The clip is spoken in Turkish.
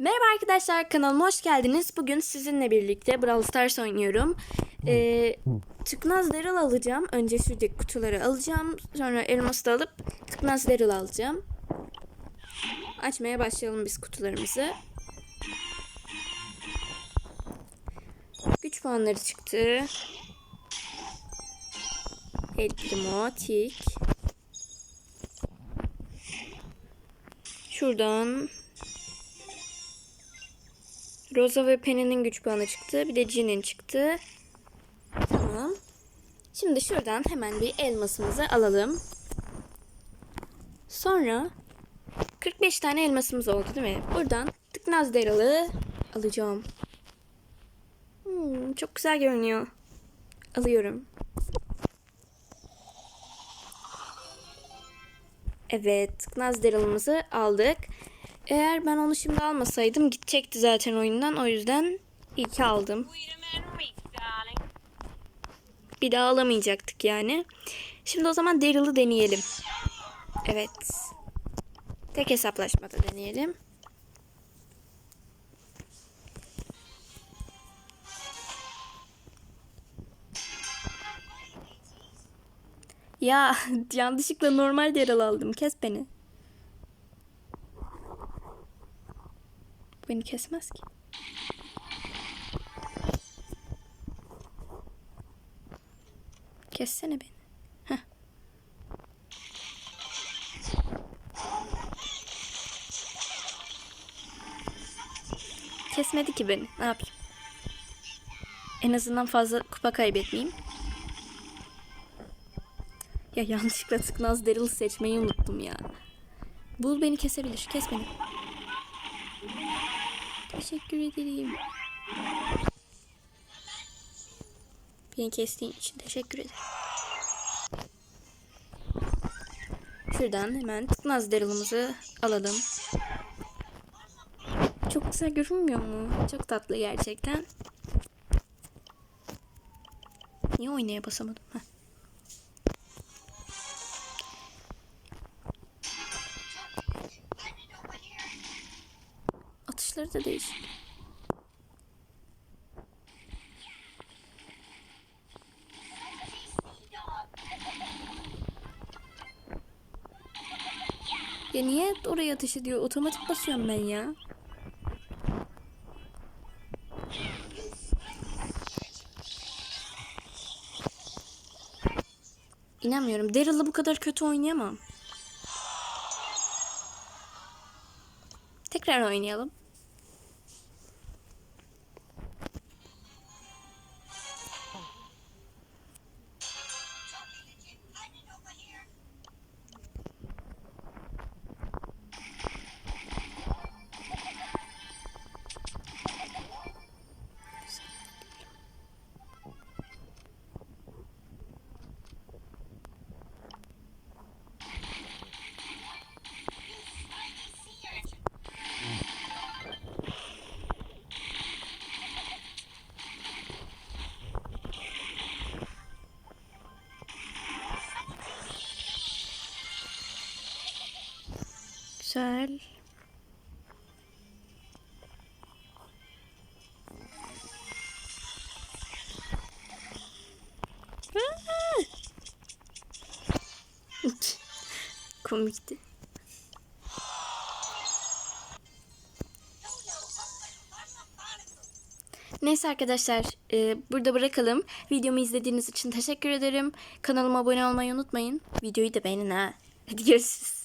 Merhaba arkadaşlar kanalıma hoş geldiniz. Bugün sizinle birlikte Brawl Stars oynuyorum. Ee, tıknaz Daryl alacağım. Önce şuradaki kutuları alacağım. Sonra elması da alıp tıknaz Daryl alacağım. Açmaya başlayalım biz kutularımızı. Güç puanları çıktı. El Primo, Tik. Şuradan Rosa ve Penny'nin güç puanı çıktı. Bir de Jin'in çıktı. Tamam. Şimdi şuradan hemen bir elmasımızı alalım. Sonra 45 tane elmasımız oldu değil mi? Buradan tıknaz deralı alacağım. Hmm, çok güzel görünüyor. Alıyorum. Evet, tıknaz deralımızı aldık. Eğer ben onu şimdi almasaydım gidecekti zaten oyundan. O yüzden iyi ki aldım. Bir daha alamayacaktık yani. Şimdi o zaman Daryl'ı deneyelim. Evet. Tek hesaplaşmada deneyelim. Ya yanlışlıkla normal Daryl aldım. Kes beni. Beni kesmez ki. Kessene beni. Kesmedi ki beni. Ne yapayım? En azından fazla kupa kaybetmeyeyim. Ya yanlışlıkla tıknaz Daryl seçmeyi unuttum ya. Bul beni kesebilir. Kes beni. Teşekkür ederim. Beni kestiğin için teşekkür ederim. Şuradan hemen tıknaz Daryl'ımızı alalım. Çok güzel görünmüyor mu? Çok tatlı gerçekten. Niye oynaya basamadım? Heh. Atışları da değişik. Ya niye oraya ateş ediyor? Otomatik basıyorum ben ya. İnanmıyorum. Daryl'la bu kadar kötü oynayamam. Tekrar oynayalım. Güzel. Komikti. Neyse arkadaşlar e, burada bırakalım. Videomu izlediğiniz için teşekkür ederim. Kanalıma abone olmayı unutmayın. Videoyu da beğenin ha. Hadi görüşürüz.